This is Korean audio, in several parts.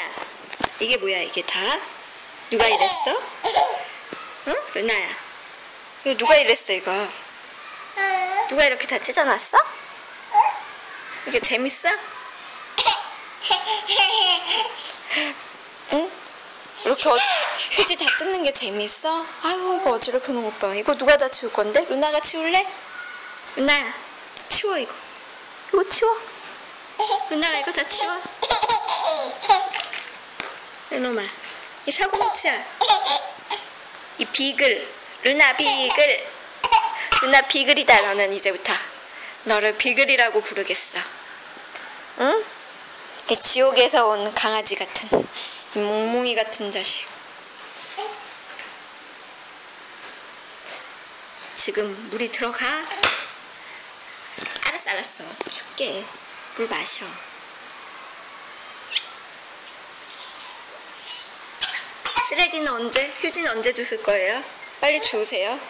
야, 이게 뭐야 이게 다? 누가 이랬어? 응? 루나야 이거 누가 이랬어 이거 누가 이렇게 다 찢어놨어? 이게 재밌어? 응? 이렇게 어, 휴지 다 뜯는 게 재밌어? 아유 이거 어지럽혀 놓은 오빠 이거 누가 다 치울 건데? 루나가 치울래? 루나야 치워 이거 이거 치워 루나가 이거 다 치워 이놈아 이 사고뭉치야 이 비글 루나 비글. 루나 비글이다 너는 이제부터. 너를 비글이라고 부르겠어. 응? 이 지옥에서 온 강아지 같은 이 몽몽이 같은 자식. 지금 물이 들어가? 알았어 알았어. 줄게. 물 마셔 쓰레기는 언제? 휴지는 언제 주실 거예요? 빨리 주우세요.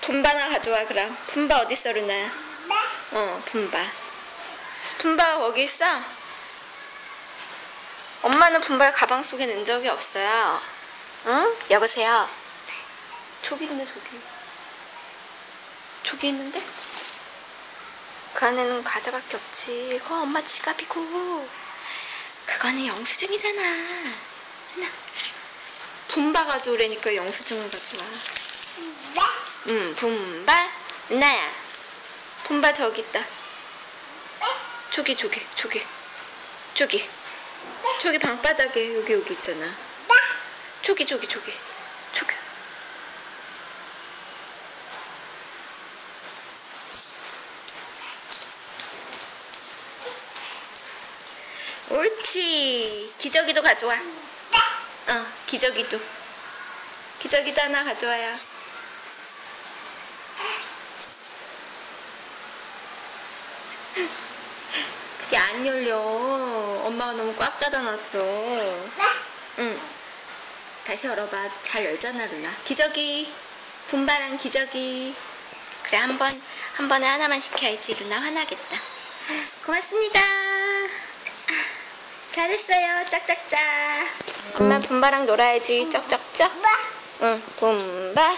분바나 가져와 그럼. 분바 어디 있어 루나야? 어 분바. 분바 거기 있어? 엄마는 분바를 가방 속에 넣은 적이 없어요. 응? 여보세요? 저기 있네 저기. 저기 있는데? 그 안에는 과자밖에 없지. 그거 엄마 지갑이고. 그거는 영수증이잖아. 분바 가져오라니까 영수증을 가져와. 응, 분바. 나야. 분바 저기 있다. 저기, 저기, 저기. 저기. 저기 방바닥에 여기, 여기 있잖아. 저기, 저기, 저기. 저기. 옳지. 기저귀도 가져와. 어, 기저귀도. 기저귀도 하나 가져와요. 그게 안 열려. 엄마가 너무 꽉 닫아놨어. 응. 다시 열어봐. 잘 열잖아, 누나. 기저귀. 분바랑 기저귀. 그래, 한 번, 한 번에 하나만 시켜야지. 누나 화나겠다. 고맙습니다. 잘했어요. 짝짝짝. 엄마 분바랑 놀아야지. 쩍쩍쩍. 응, 분바.